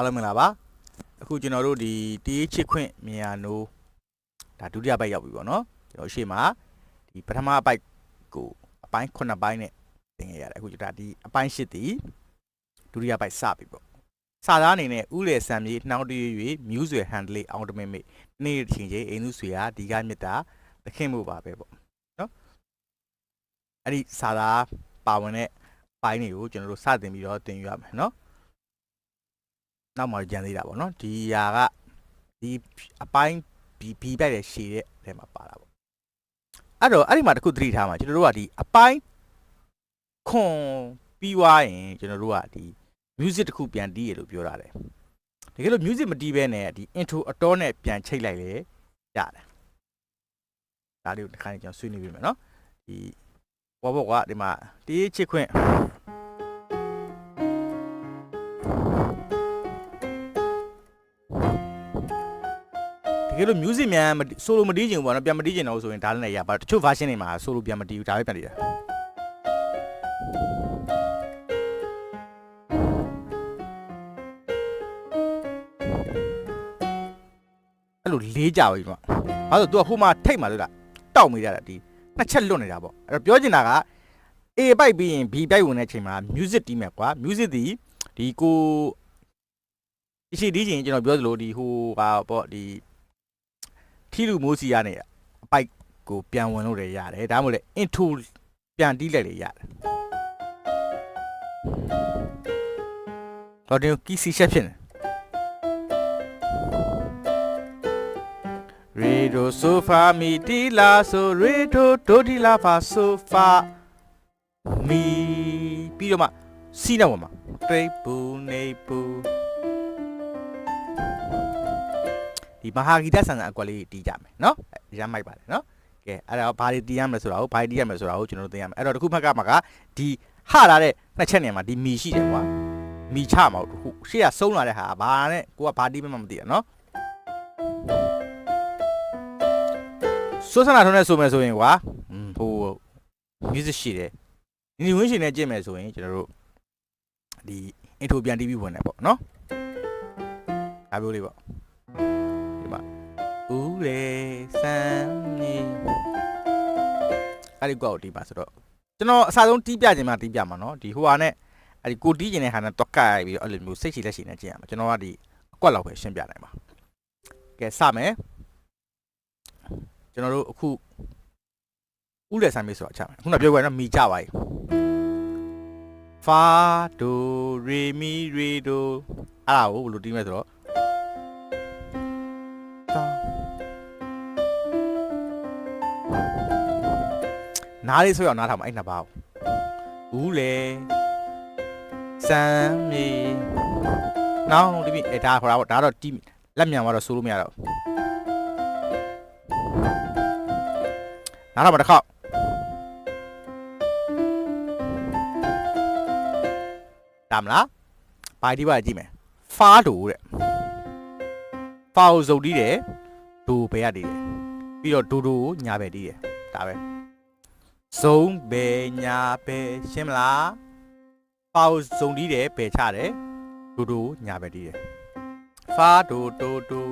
အားလုံးမင်္ဂလာပါအခုကျွန်တော်တို့ဒီတေးချစ်ခွင့်မြန်နိုးဒါဒုတိယပိုက်ရောက်ပြီပေါ့နော်ကျွန်တော်ရှေ့မှာဒီပထမပိုက်ကိုအပိုင်း9ပိုင်းနဲ့သင်ခဲ့ရတယ်အခုကျွန်တော်ဒါဒီအပိုင်း10တီဒုတိယပိုက်စပြီပေါ့စာသားအနေနဲ့ဥလေဆံမြေနှောင်းတရွ၍မြူးဆွေဟန်ဒလေးအောင်တမင်မိတ်နေ့တစ်ချိန်ချင်းအိမ်သူဆွေဟာဒီကမြတ်တာသခင်မှုပါပဲပေါ့နော်အဲ့ဒီစာသားပါဝင်တဲ့ပိုင်းတွေကိုကျွန်တော်တို့စတင်ပြီးတော့သင်ယူရမယ်နော် နောက်မှကြံသေးတာပေါ့နော်ဒီຢာကဒီအပိုင်းဘီဘီပိုက်တဲ့ရှည်တဲ့ထဲမှာပါတာပေါ့အဲ့တော့အဲ့ဒီမှာတစ်ခုသတိထားမှာကျွန်တော်တို့ကဒီအပိုင်းခွန်ပြီးွားရင်ကျွန်တော်တို့ကဒီ music တစ်ခုပြန်တီးရလို့ပြောတာလေတကယ်လို့ music မတီးဘဲနဲ့ဒီ intro အတော်နဲ့ပြန်ချိတ်လိုက်လေရတယ်ဒါလေးကိုတစ်ခါကျွန်တော်ဆွေးနွေးပြမယ်နော်ဒီဘောဘောကဒီမှာတီးချစ်ခွင့် တကယ်လို့ music မြန် solo မတီးချင်ဘူးပေါ့နော်ပြန်မတီးချင်တော့ဆိုရင်ဒါလည်းလည်းရပါတချို့ version တွေမှာ solo ပြန်မတီးဘူးဒါပဲပြန်တီးတာအဲ့လိုလေးကြပြီပေါ့ဘာလို့ तू ကဟိုမှာထိတ်မှာလို့လားတောက်မိရတာဒီနှစ်ချက်လွတ်နေတာပေါ့အဲ့တော့ပြောချင်တာက A ပိုက်ပြီးရင် B ပိုက်ဝင်တဲ့အချိန်မှာ music တီးမယ်ကွာ music ဒီဒီကိုအရှိတီးချင်ကျွန်တော်ပြောသလိုဒီဟိုဟာပေါ့ဒီ ထီလူမိုးစီကနေအပိုက်ကိုပြန်ဝင်လို့လည်းရတယ်ဒါမှမဟုတ်လေ into ပြန်တီးလိုက်လည်းရတယ်ဟောဒီကီစီချက်ဖြစ်နေရေဒိုဆိုဖာမီတီလာဆိုရေဒိုဒိုဒီလာဖာဆိုဖာမီပြီးတော့မှစီးနေပါမှာတိတ်ပူနေ ဒီမဟာဂီတဆန်ဆန်အကွက်လေးတီးကြမယ်နော်အဲရမ်းမိုက်ပါတယ်နော်ကဲအဲ့တော့ဘာတွေတီးရမလဲဆိုတာကိုဘာတွေတီးရမလဲဆိုတာကိုကျွန်တော်တို့သိရမယ်အဲ့တော့တစ်ခုမှတ်ကမှာကဒီဟလာတဲ့နှစ်ချက်နေမှာဒီမီရှိတယ်ကွာမီချမှာဟုတ်တစ်ခုရှေ့ကဆုံးလာတဲ့ဟာဘာနဲ့ကိုကဘာတီးမှမသိရနော်ဆိုးစနာထုံးနဲ့ဆိုမယ်ဆိုရင်ကွာอืมဟို music ရှိတယ်ဒီဒီဝင်းရှင်နဲ့ကြည့်မယ်ဆိုရင်ကျွန်တော်တို့ဒီ intro ပြန်တီးပြီးဝင်တယ်ပေါ့နော်ဒါမျိုးလေးပေါ့ ဦးလေစမ်းနေအဲ့ဒီကောက်တီးပါဆိုတော့ကျွန်တော်အစားဆုံးတီးပြခြင်းမှတီးပြမှာနော်ဒီဟိုဟာနဲ့အဲ့ဒီကိုတီးခြင်းတဲ့ဟာနဲ့တော့ကပ်ပြီးတော့အဲ့လိုမျိုးစိတ်ချလက်ရှိနဲ့ကျင့်ရမှာကျွန်တော်ကဒီအကွက်လောက်ပဲရှင်းပြနိုင်ပါကဲစမယ်ကျွန်တော်တို့အခုဦးလေစမ်းမေးဆိုတော့ချမယ်ခုနပြောခဲ့နော်မီကြပါ යි ဖာဒိုရေမီရေဒိုအဲ့ဒါကိုဘယ်လိုတီးမလဲဆိုတော့ နားလေးဆိုရအောင်နားထောင်ပါအဲ့နှစ်ပါးကိုဦးလေစမ်းမီနောင်ဒီပြီအဲဒါခေါ်တာပေါ့ဒါတော့တီးလက်မြန်သွားတော့ဆိုလို့မရတော့နားထောင်ပါတစ်ခေါက်ဒါမလားဘာဒီပါကြည့်မယ်ဖားတူတဲ့ဖားကိုစုပ်တီးတယ်ဒူဘဲရတီးတယ်ပြီးတော့ဒူဒူကိုညာဘဲတီးတယ်ဒါပဲ ဇုံဘယ်ညာဘယ်ရှင်းမလားပေါဇုံတီးတယ်ဘယ်ချတယ်ဒူဒူညာဘယ်တီးတယ်ဖာဒိုဒိုဒို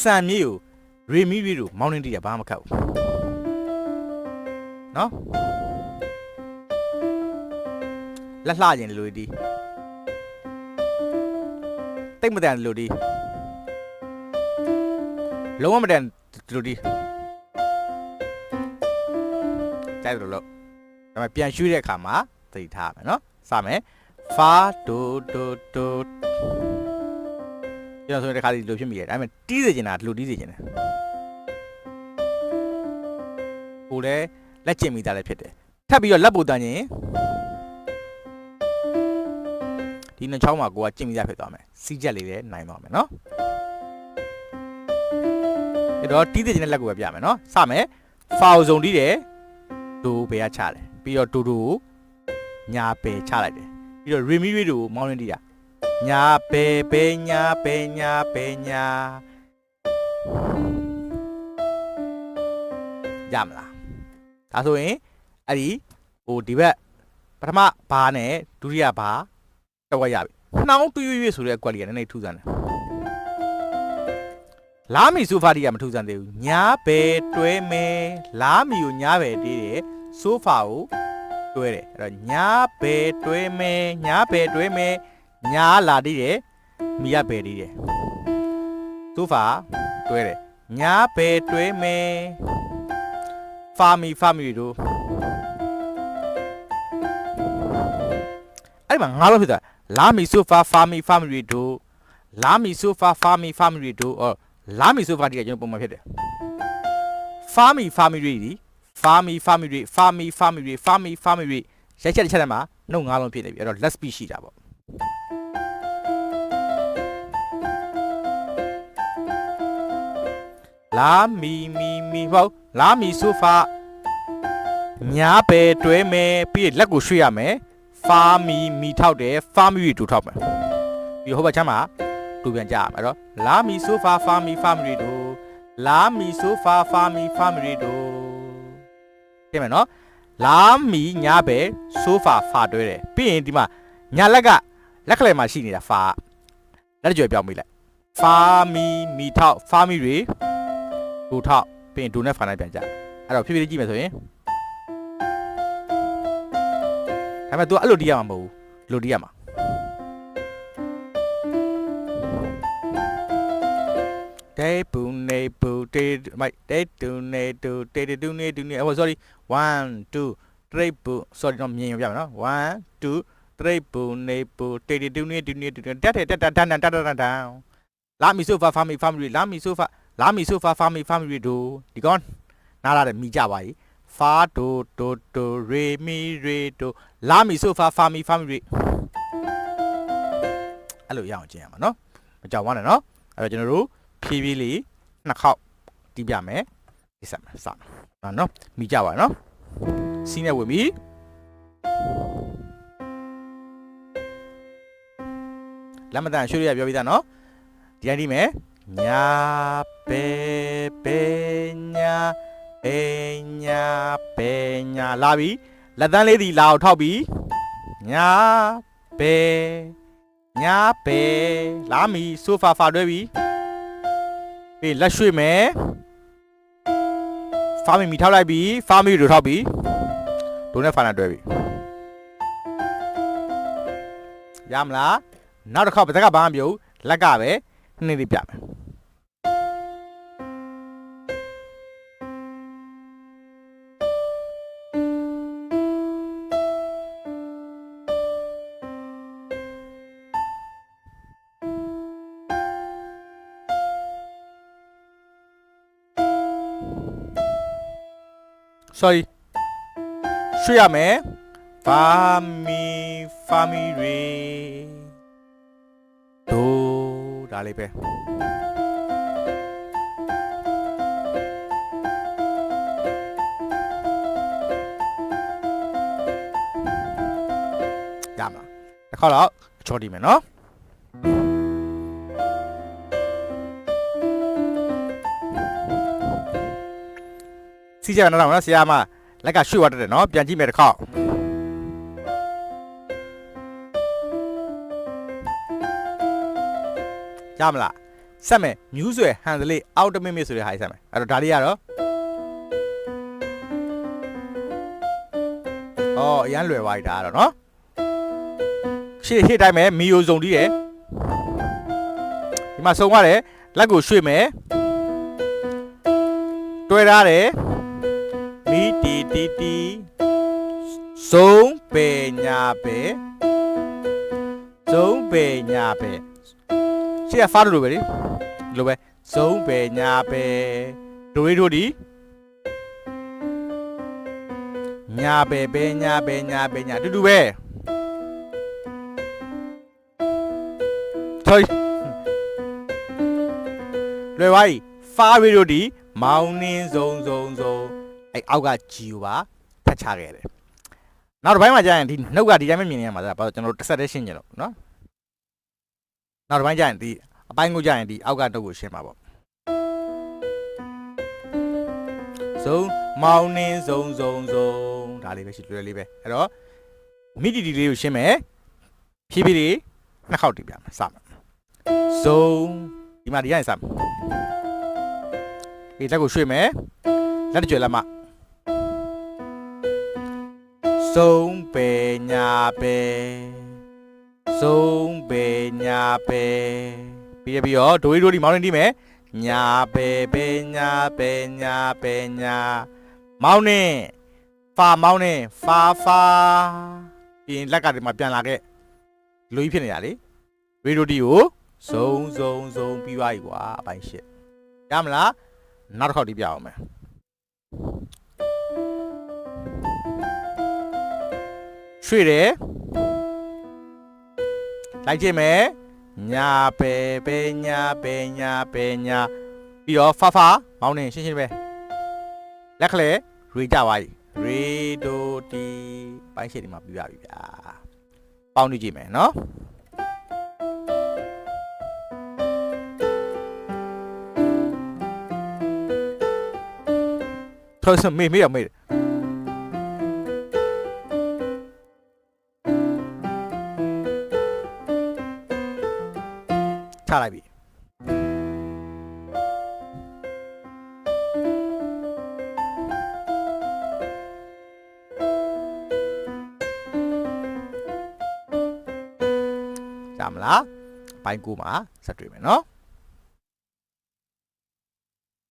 စံမြေကိုရေမီရီတို့မောင်းနှင်းတီးတယ်ဘာမှမခတ်ဘူးနော်လက်လှခြင်းလူတီးတိတ်မတန်လူတီးလုံးဝမတန်လူတီး ကြိုက်တယ်လို့ဒါပေမဲ့ပြန်ရွှေ့တဲ့အခါမှာသတိထားမယ်နော်စမယ်ဖာဒိုဒိုဒိုကျွန်တော်ဆိုရင်တစ်ခါဒီလိုဖြစ်မိတယ်ဒါပေမဲ့တီးစေချင်တာဒီလိုတီးစေချင်တယ်ကိုလည်းလက်ကျင်မိတာလည်းဖြစ်တယ်ထပ်ပြီးတော့လက်ပူတန်ရင်ဒီနှစ်ချောင်းမှာကိုကကျင်မိတာဖြစ်သွားမယ်စီးချက်လေးလည်းနိုင်သွားမယ်နော်အဲ့တော့တီးစေချင်တဲ့လက်ကိုပဲပြမယ်နော်စမယ်ဖာဇုံတီးတယ် ဒိုဘယ်ကချတယ်ပြီးတော့ဒိုဒိုကိုညာဘယ်ချလိုက်တယ်ပြီးတော့ရီမီရီတို့ကိုမောင်းရင်းတီးတာညာဘယ်ဘယ်ညာဘယ်ညာဘယ်ညာရမလားဒါဆိုရင်အဲ့ဒီဟိုဒီဘက်ပထမဘာနဲ့ဒုတိယဘာတော့ရပြီနှောင်းတူရွရွဆိုတဲ့အကွက်လေးကနည်းနည်းထူးဆန်းတယ် လာမီဆိုဖာတီကမထူးဆန်းသေးဘူးညားပဲတွဲမဲလာမီကိုညားပဲတေးတယ်ဆိုဖာကိုတွဲတယ်အဲ့တော့ညားပဲတွဲမဲညားပဲတွဲမဲညားလာတေးတယ်မီကပဲတေးတယ်ဆိုဖာတွဲတယ်ညားပဲတွဲမဲဖာမီဖာမီတို့အဲ့ဒီမှာငါးလုံးဖြစ်သွားလာမီဆိုဖာဖာမီဖာမီတို့လာမီဆိုဖာဖာမီဖာမီတို့အော် လာမီဆိုဖာဒီကကျွန်တော်ပုံမှန်ဖြစ်တယ်ဖာမီဖာမီတွေဒီဖာမီဖာမီတွေဖာမီဖာမီတွေဖာမီဖာမီတွေရိုက်ချက်တစ်ချက်တည်းမှာနှုတ်ငါးလုံးဖြစ်နေပြီအဲ့တော့ let's speak ရှိတာပေါ့လာမီမီမီဟုတ်လာမီဆိုဖာညားပဲတွဲမယ်ပြီးရင်လက်ကိုရွှေ့ရမယ်ဖာမီမီထောက်တယ်ဖာမီတွေတူထောက်မယ်ပြီးဟိုဘက်ချမ်းမှာ တူပြန်ကြရမယ်အဲ့တော့လာမီဆိုဖာဖာမီဖာမီတွေတူလာမီဆိုဖာဖာမီဖာမီတွေတူသိမယ်နော်လာမီညားပဲဆိုဖာဖာတွဲတယ်ပြီးရင်ဒီမှာညာလက်ကလက်ခလဲမှာရှိနေတာဖာလက်ကြွယ်ပြောင်းမိလိုက်ဖာမီမီထောက်ဖာမီတွေဒူထောက်ပြီးရင်ဒူနဲ့ဖာနဲ့ပြန်ကြအဲ့တော့ဖြည်းဖြည်းလေးကြည့်မယ်ဆိုရင်ဒါပေမဲ့ तू အဲ့လိုတီးရမှာမဟုတ်ဘူးလိုတီးရမှာ တေပူနေပူတေမိုက်တေတူနေတူတေတေတူနေတူနေအော် sorry 1 2 3ပူ sorry တော့မြင်ရပြမယ်နော်1 2 3ပူနေပူတေတေတူနေတူနေတူနေတက်တက်တက်တက်တန်တန်တန်တန်တန်လာမီဆိုဖာဖာမီဖာမီလာမီဆိုဖာလာမီဆိုဖာဖာမီဖာမီဒိုဒီကောနားလာတယ်မိကြပါ ਈ ဖာဒိုဒိုဒိုရေမီရေဒိုလာမီဆိုဖာဖာမီဖာမီရေအဲ့လိုရအောင်ကျင့်ရမှာနော်မကြောက်ဝမ်းနဲ့နော်အဲ့တော့ကျွန်တော်တို့ ဖြည်းဖြည်းလေးနှစ်ခေါက်တီးပြမယ်ဒီဆက်မယ်စမယ်နော်မိကြပါနော်စီးနေဝင်ပြီလမ်းမတန်ရွှေရပြောပြီးသားနော်ဒီတိုင်းဒီမယ်ညာပဲပဲညာပဲညာပဲညာလာပြီလက်သန်းလေးဒီလာအောင်ထောက်ပြီညာပဲညာပဲလာမီဆိုဖာဖာတွဲပြီ ပြီးလက်ရွှေ့မယ်ဖာမီမီထောက်လိုက်ပြီဖာမီတို့ထောက်ပြီဒုနဲ့ဖာနာတွဲပြီရမလားနောက်တစ်ခေါက်ပါဇက်ကဘာမှမပြောဘူးလက်ကပဲနှင်းလေးပြမယ် sorry ရွှေ့ရမယ် family family ဒိုဒါလေးပဲရမလားတစ်ခါတော့ချော်တီမယ်နော် ကြရအောင်နော်ဆရာမလက်ကရွှေ့သွားတတ်တယ်နော်ပြန်ကြည့်မယ်တစ်ခါရမလားဆက်မယ်မြူးဆွဲဟန်ဒလေးအောက်တမစ်မစ်ဆိုတဲ့ဟာကြီးဆက်မယ်အဲ့တော့ဒါလေးကတော့အော်အရန်လွယ်သွားပြီဒါကတော့နော်ရှေ့ရှေ့တိုင်းမယ်မီယိုစုံတီးတယ်ဒီမှာစုံရတယ်လက်ကိုရွှေ့မယ်တွဲထားတယ်မီ တီတီတီစုံပေညာပဲစုံပေညာပဲရှေ့ကဖားလို့ပဲလေဒီလိုပဲစုံပေညာပဲဒိုရီတို့ဒီညာပဲပဲညာပဲညာပဲညာအတူတူပဲ thôi လွယ်ပါ ਈ ဖားရီတို့ဒီမောင်းနှင်းစုံစုံစုံ အဲ့အောက်ကဂျီကိုပါဖတ်ချခဲ့တယ်နောက်တစ်ပိုင်းမှာကြာရင်ဒီနှုတ်ကဒီတိုင်းမမြင်ရမှာဒါဘာလို့ကျွန်တော်တို့တစ်ဆက်တည်းရှင်းကြလို့နော်နောက်တစ်ပိုင်းကြာရင်ဒီအပိုင်းကိုကြာရင်ဒီအောက်ကနှုတ်ကိုရှင်းပါပေါ့စုံမောင်းနှင်းစုံစုံစုံဒါလေးပဲရှိလွယ်လေးပဲအဲ့တော့မိတီတီလေးကိုရှင်းမယ်ဖြည်းဖြည်းလေးနှစ်ခေါက်တီးပြမယ်စမယ်စုံဒီမှာဒီကနေစမယ်ဒီလက်ကိုရွှေ့မယ်လက်တစ်ကြွယ်လက်မ စုံပေညာပေစုံပေညာပေပြီးရပြီးတော့ဒိုရီဒိုဒီမောင်းနေတီးမယ်ညာပေပေညာပေညာပေညာမောင်းနေဖာမောင်းနေဖာဖာပြီးရင်လက်ကဒီမှာပြန်လာခဲ့လူကြီးဖြစ်နေတာလေရေဒိုဒီကိုစုံစုံစုံပြီးသွားပြီကွာအပိုင်းရှစ်ရမလားနောက်တစ်ခေါက်တီးပြအောင်မယ် ရွှေ့တယ်လိုက်ကြည့်မယ်ညာပဲပဲညာပဲညာပဲညာပြီးတော့ဖာဖာမောင်းနေရှင်းရှင်းပဲလက်ကလေးရေကြသွားပြီရေဒိုတီပိုင်းရှစ်ဒီမှာပြီးပါပြီဗျာပေါင်းကြည့်ကြည့်မယ်နော် thôi sao mê mê à mê chả lại bị chạm lá bánh cua mà sạch rồi mày nó